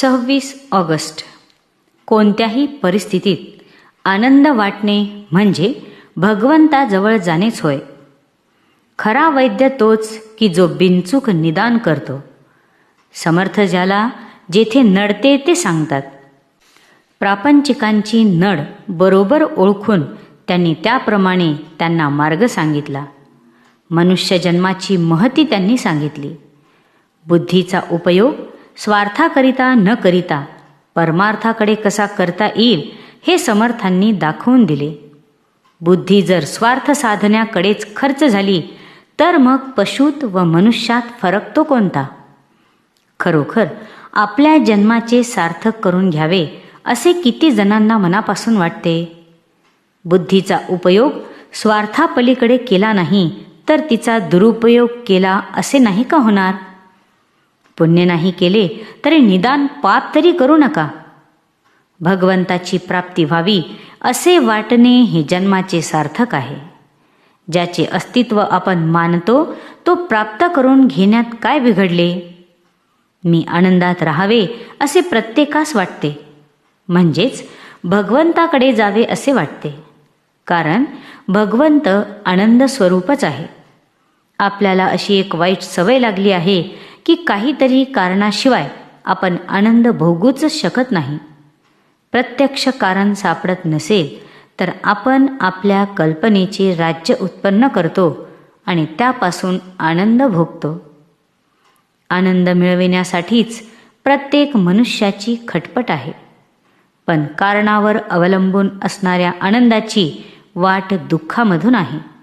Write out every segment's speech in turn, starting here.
सव्वीस ऑगस्ट. कोणत्याही परिस्थितीत आनंद वाटणे म्हणजे भगवंताजवळ जाणेच होय. खरा वैद्य तोच की जो बिनचूक निदान करतो. समर्थ ज्याला जेथे नडते ते सांगतात. प्रापंचिकांची नड बरोबर ओळखून त्यांनी त्याप्रमाणे त्यांना मार्ग सांगितला. मनुष्य जन्माची महती त्यांनी सांगितली. बुद्धीचा उपयोग स्वार्थाकरिता न करिता परमार्थाकडे कसा करता येईल हे समर्थांनी दाखवून दिले. बुद्धी जर स्वार्थ साधण्याकडेच खर्च झाली तर मग पशुत व मनुष्यात फरक तो कोणता? खरोखर आपल्या जन्माचे सार्थक करून घ्यावे असे किती जणांना मनापासून वाटते? बुद्धीचा उपयोग स्वार्थापलीकडे केला नाही तर तिचा दुरुपयोग केला असे नाही का होणार? पुण्य नाही केले तरी निदान पाप तरी करू नका. भगवंताची प्राप्ती व्हावी असे वाटणे हे जन्माचे सार्थक आहे. ज्याचे अस्तित्व आपण मानतो तो प्राप्त करून घेण्यात काय बिघडले? मी आनंदात राहावे असे प्रत्येकास वाटते. म्हणजेच भगवंताकडे जावे असे वाटते. कारण भगवंत आनंद स्वरूपच आहे. आपल्याला अशी एक वाईट सवय लागली आहे की काहीतरी कारणाशिवाय आपण आनंद भोगूच शकत नाही. प्रत्यक्ष कारण सापडत नसेल तर आपण आपल्या कल्पनेचे राज्य उत्पन्न करतो आणि त्यापासून आनंद भोगतो. आनंद मिळविण्यासाठीच प्रत्येक मनुष्याची खटपट आहे. पण कारणावर अवलंबून असणाऱ्या आनंदाची वाट दुःखामधून आहे.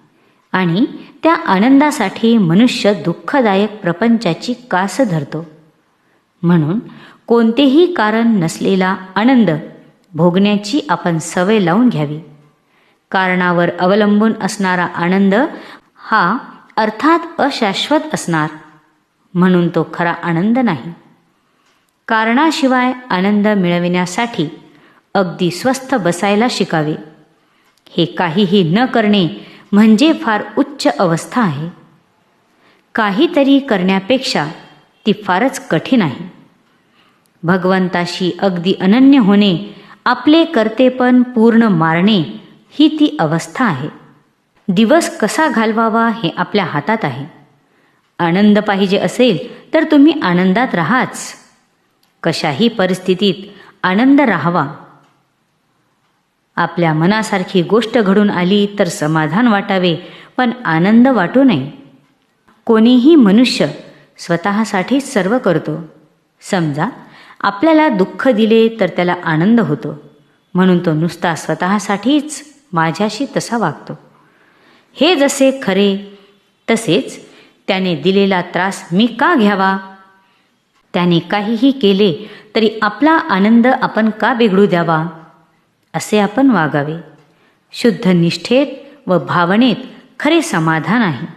आणि त्या आनंदासाठी मनुष्य दुःखदायक प्रपंचाची कास धरतो. म्हणून कोणतेही कारण नसलेला आनंद भोगण्याची आपण सवय लावून घ्यावी. कारणावर अवलंबून असणारा आनंद हा अर्थात अशाश्वत असणार म्हणून तो खरा आनंद नाही. कारणाशिवाय आनंद मिळविण्यासाठी अगदी स्वस्थ बसायला शिकावे. हे काहीही न करणे म्हणजे फार उच्च अवस्था आहे. काहीतरी करण्यापेक्षा ती फारच कठीण आहे. भगवंताशी अगदी अनन्य होणे आपले कर्तेपण पूर्ण मारणे ही ती अवस्था आहे. दिवस कसा घालवावा हे आपल्या हातात आहे. आनंद पाहिजे असेल तर तुम्ही आनंदात राहाच. कशाही परिस्थितीत आनंद राहावा. आपल्या मनासारखी गोष्ट घडून आली तर समाधान वाटावे पण आनंद वाटू नये. कोणीही मनुष्य स्वतःसाठीच सर्व करतो. समजा आपल्याला दुःख दिले तर त्याला आनंद होतो. म्हणून तो नुसता स्वतःसाठीच माझ्याशी तसा वागतो. हे जसे खरे तसेच त्याने दिलेला त्रास मी का घ्यावा? त्याने काहीही केले तरी आपला आनंद आपण का बिघडू द्यावा? असे आपण वागावे. शुद्ध निष्ठेत व भावनेत खरे समाधान आहे.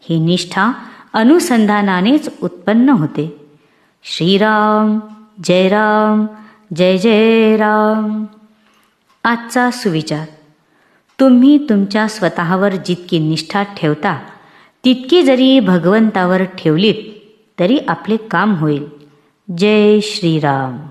ही निष्ठा अनुसंधानानेच उत्पन्न होते. श्रीराम जय राम जय जय राम आजचा सुविचार. तुम्ही तुमच्या स्वतःवर जितकी निष्ठा ठेवता तितकी जरी भगवंतावर ठेवलीत तरी आपले काम होईल. जय श्रीराम.